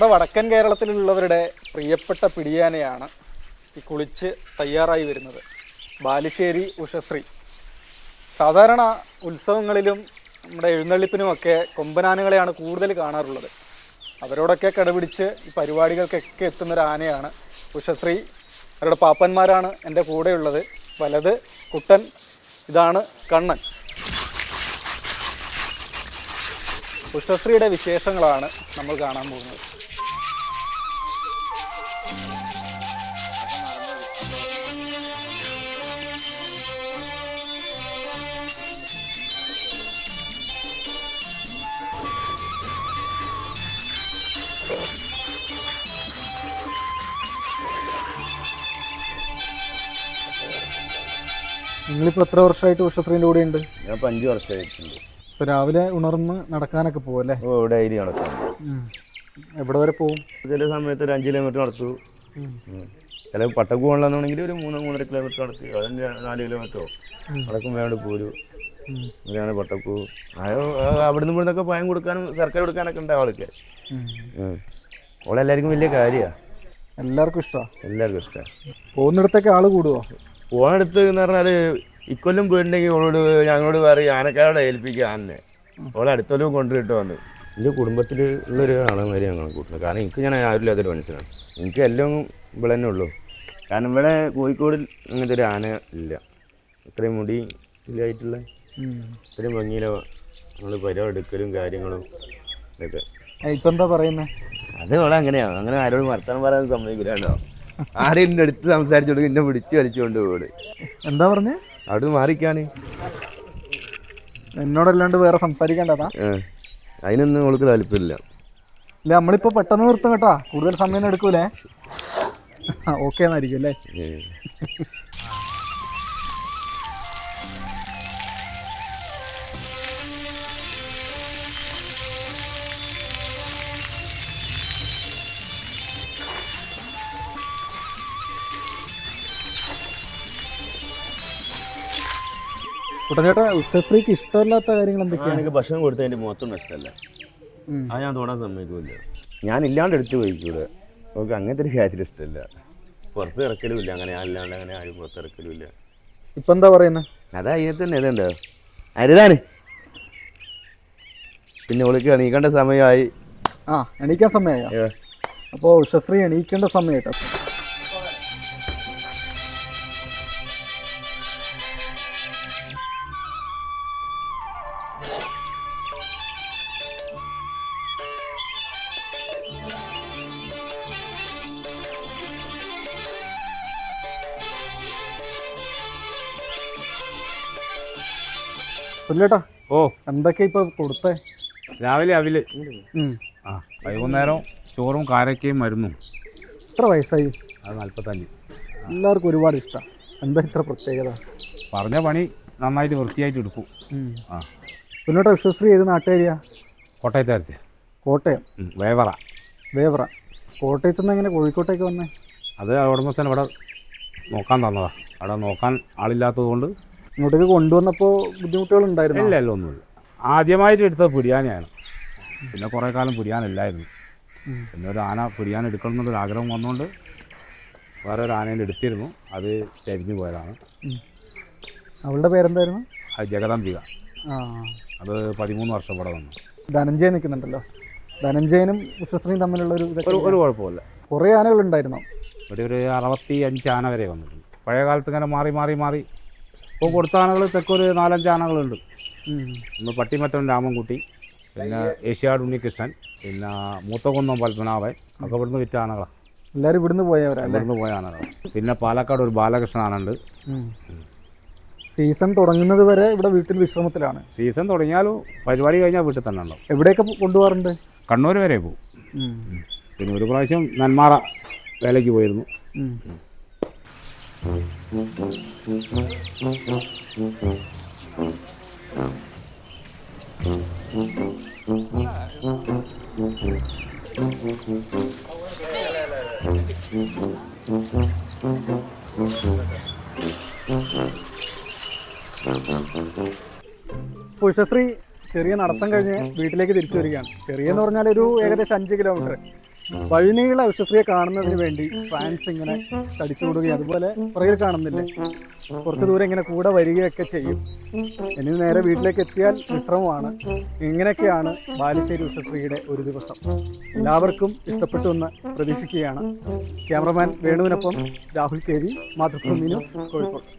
നമ്മുടെ വടക്കൻ കേരളത്തിലുള്ളവരുടെ പ്രിയപ്പെട്ട പിടിയാനയാണ് ഈ കുളിച്ച് തയ്യാറായി വരുന്നത്. ബാലുശ്ശേരി ഉഷശ്രീ. സാധാരണ ഉത്സവങ്ങളിലും നമ്മുടെ എഴുന്നള്ളിപ്പിനുമൊക്കെ കൊമ്പനാനകളെയാണ് കൂടുതൽ കാണാറുള്ളത്. അവരോടൊക്കെ കടപിടിച്ച് ഈ പരിപാടികൾക്കൊക്കെ എത്തുന്ന ഒരു ആനയാണ് ഉഷശ്രീ. അവരുടെ പാപ്പന്മാരാണ് എന്റെ കൂടെയുള്ളത്. വലത് കുട്ടൻ ഇതാണ് കണ്ണൻ. ഉഷശ്രീയുടെ വിശേഷങ്ങളാണ് നമ്മൾ കാണാൻ പോകുന്നത്. നിങ്ങളിപ്പോൾ എത്ര വർഷമായിട്ട് ഉഷശ്രീന്റെ കൂടെ ഉണ്ട് ഞാൻ ഇപ്പം അഞ്ച് വർഷമായിട്ടുണ്ട്. ഇപ്പോൾ രാവിലെ ഉണർന്ന് നടക്കാനൊക്കെ പോകും അല്ലേ? ഓ ഡെയിലി നടക്കും. എവിടെ വരെ പോകും ചില സമയത്ത് ഒരു അഞ്ച് കിലോമീറ്റർ നടത്തു ചില പട്ടക്ക് പോകണമെന്നുണ്ടെങ്കിൽ ഒരു മൂന്ന് മൂന്നര കിലോമീറ്റർ നടത്തി അതിന് നാല് കിലോമീറ്ററോ അടക്കം വേണ്ട പോരും. അങ്ങനെയാണ് പട്ടക്കു. അവിടുന്ന് ഇവിടുന്നൊക്കെ ഭയം കൊടുക്കാനും സർക്കാർ കൊടുക്കാനൊക്കെ ഉണ്ട് അവൾക്ക് അവളെല്ലാവർക്കും വലിയ കാര്യമാണ് എല്ലാവർക്കും ഇഷ്ടമാണ് എല്ലാവർക്കും ഇഷ്ടമാണ് പോകുന്നിടത്തൊക്കെ ആൾ കൂടുവോ? ഫോണെടുത്ത് എന്ന് പറഞ്ഞാൽ ഇക്കൊല്ലം പോയിട്ടുണ്ടെങ്കിൽ ഓളോട് ഞങ്ങളോട് പറയും ആനക്കാരോട് ഏൽപ്പിക്കുക ആനെ ഓളെ അടുത്തൊല്ലം കൊണ്ടുപോയിട്ട് വന്നു. എന്റെ കുടുംബത്തിൽ ഉള്ളൊരു ഒരാളെ മാതിരി ഞങ്ങൾ കൂട്ടുന്നത് കാരണം എനിക്ക് ഞാൻ ആരുമില്ലാത്തൊരു മനുഷ്യനാണ്. എനിക്ക് എല്ലാം ഇവിടെ തന്നെ ഉള്ളൂ. കാരണം ഇവിടെ കോഴിക്കോടിൽ അങ്ങനത്തെ ഒരു ആന ഇല്ല. ഇത്രയും മുടി ഇല്ലായിട്ടുള്ള ഇത്രയും ഭംഗിയിലോ നമ്മൾ പരിപാടിക്കലും കാര്യങ്ങളും ഇതൊക്കെ. ഇപ്പം എന്താ പറയുന്നത് അത് ഇവിടെ അങ്ങനെയാണ് അങ്ങനെ ആരോടും വർത്തമാനം പറയാൻ സമ്മതിക്കില്ല കേട്ടോ. ആരെയും എടുത്ത് സംസാരിച്ചു കൊടുക്കും എന്നെ പിടിച്ച് വലിച്ചുകൊണ്ട് പോകട് എന്താ പറഞ്ഞേ? അവിടെ മാറിക്കാണ്. എന്നോടല്ലാണ്ട് വേറെ സംസാരിക്കണ്ടതാ അതിനൊന്നും അവൾക്ക് താല്പര്യമില്ല. ഇല്ല നമ്മളിപ്പോ പെട്ടെന്ന് നിർത്തും കേട്ടാ. കൂടുതൽ സമയം എടുക്കൂലേ? ഓക്കെ എന്നായിരിക്കും അല്ലേ? ഏ. ഉച്ചസ്ത്രീക്ക് ഇഷ്ടമില്ലാത്ത ഇഷ്ടമല്ലാത്ത കാര്യങ്ങൾ എന്തൊക്കെയാണ്? എനിക്ക് ഭക്ഷണം കൊടുത്തതിന്റെ മൊത്തം ഇഷ്ടമല്ല ആ ഞാൻ തോടാൻ സമ്മതിക്കില്ല. ഞാൻ ഇല്ലാണ്ട് എടുത്ത് പോയിക്കൂടെ? നമുക്ക് അങ്ങനത്തെ ഒരു കാര്യത്തിൽ ഇഷ്ടമല്ല. പുറത്ത് ഇറക്കലുമില്ല അങ്ങനെ അല്ലാണ്ട് അങ്ങനെ ആരും പുറത്ത് ഇറക്കലുമില്ല. ഇപ്പം എന്താ പറയുന്നത് അതാ ഇതിനകത്ത് തന്നെ ഇതുണ്ടോ അരുതാണ് പിന്നെ ഓൾക്ക് എണീക്കേണ്ട സമയമായി. ആ എണീക്കാൻ സമയമായോ? അപ്പോൾ ഉഷശ്രീ എണീക്കേണ്ട സമയമായിട്ടോ? സുല്ലേട്ടാ ഓ. എന്തൊക്കെ ഇപ്പൊ കൊടുത്തേ? രാവിലെ അവിൽ ആ വൈകുന്നേരം ചോറും കാരക്കയും മരുന്നും. എത്ര വയസ്സായി? അത് നാൽപ്പത്തഞ്ച് എല്ലാവർക്കും ഒരുപാട് ഇഷ്ടം. എന്താ ഇത്ര പ്രത്യേകത? പറഞ്ഞ പണി നന്നായിട്ട് വൃത്തിയായിട്ട് എടുക്കും. ആ. സുല്ലേട്ടാ ഉഷശ്രീ ഏത് നാട്ടേരിയ കോട്ടയത്തായിരുന്നു കോട്ടയം. വേവറ. വേവറ. കോട്ടയത്ത് നിന്ന് എങ്ങനെ കോഴിക്കോട്ടേക്ക് വന്നേ? അത് ഉടമസ്ഥൻ ഇവിടെ നോക്കാൻ തന്നതാ. അവിടെ നോക്കാൻ ആളില്ലാത്തത് കൊണ്ട് ഇങ്ങോട്ടേക്ക് കൊണ്ടുവന്നപ്പോൾ ബുദ്ധിമുട്ടുകൾ ഉണ്ടായിരുന്നു ഇല്ല ഇല്ല ഒന്നുമില്ല. ആദ്യമായിട്ട് എടുത്തത് പുരിയാനയാണ് പിന്നെ കുറേ കാലം പുരിയാനില്ലായിരുന്നു പിന്നെ ഒരു ആന പുരിയാൻ എടുക്കണം എന്നൊരു ആഗ്രഹം വന്നുകൊണ്ട് വേറെ ഒരു ആനേനെ എടുത്തിരുന്നു. അത് ചരിഞ്ഞു പോയതാണ്. അവളുടെ പേരെന്തായിരുന്നു? അത് ജഗദാംബിക. ആ. അത് പതിമൂന്ന് വർഷം ഇവിടെ വന്നു. ധനഞ്ജയൻ നിൽക്കുന്നുണ്ടല്ലോ. ധനഞ്ജയനും വിശ്വസനയും തമ്മിലുള്ള ഒരു ഇതൊക്കെ ഒരു ഒരു കുഴപ്പമില്ല. കുറേ ആനകൾ ഉണ്ടായിരുന്നോ? ഇവിടെ ഒരു അറുപത്തി അഞ്ച് ആന വരെ വന്നിട്ടുണ്ട്. പഴയ കാലത്ത് ഇങ്ങനെ മാറി മാറി മാറി. ഇപ്പോൾ കൊടുത്ത ആനകൾ തെക്കൊരു നാലഞ്ച് ആനകളുണ്ട്. ഒന്ന് പട്ടിമറ്റം രാമൻകുട്ടി പിന്നെ ഏഷ്യാട് ഉണ്ണികൃഷ്ണൻ പിന്നെ മൂത്തകുന്നം പത്മനാഭൻ. ഒക്കെ ഇവിടുന്ന് വിറ്റ ആനകളാണ് എല്ലാവരും ഇവിടുന്ന് പോയവരാണ് ഇവിടുന്ന് പോയ ആനകളാണ് പിന്നെ പാലക്കാട് ഒരു ബാലകൃഷ്ണൻ ആനുണ്ട് സീസൺ തുടങ്ങുന്നത് വരെ ഇവിടെ വീട്ടിൽ വിശ്രമത്തിലാണ്. സീസൺ തുടങ്ങിയാലും പരിപാടി കഴിഞ്ഞാൽ വീട്ടിൽ തന്നെ ഉണ്ടാവും. എവിടെയൊക്കെ കൊണ്ടുപോകാറുണ്ട്? കണ്ണൂർ വരെ പോകും. പിന്നെ ഒരു പ്രാവശ്യം നന്മാറ വേലയ്ക്ക് പോയിരുന്നു. ഉഷശ്രീ ചെറിയ നടത്തം കഴിഞ്ഞ് വീട്ടിലേക്ക് തിരിച്ചു വരികയാണ്. ചെറിയെന്ന് പറഞ്ഞാൽ ഒരു ഏകദേശം അഞ്ച് കിലോമീറ്റർ വഴിനീള ഉഷശ്രീയെ കാണുന്നതിന് വേണ്ടി ഫാൻസ് ഇങ്ങനെ തടിച്ചുകൂടുകയും അതുപോലെ പുറകിൽ കാണുന്നില്ലേ? കുറച്ച് ദൂരം ഇങ്ങനെ കൂടെ വരികയൊക്കെ ചെയ്യും. ഇനി നേരെ വീട്ടിലേക്ക് എത്തിയാൽ വിശ്രമമാണ്. ഇങ്ങനെയൊക്കെയാണ് ബാലുശ്ശേരി വിശ്വസ്രീയുടെ ഒരു ദിവസം. എല്ലാവർക്കും ഇഷ്ടപ്പെട്ടു എന്ന് പ്രതീക്ഷിക്കുകയാണ്. Cameraman വേണുവിനൊപ്പം Rahul K V Mathrubhumi news Kozhikode.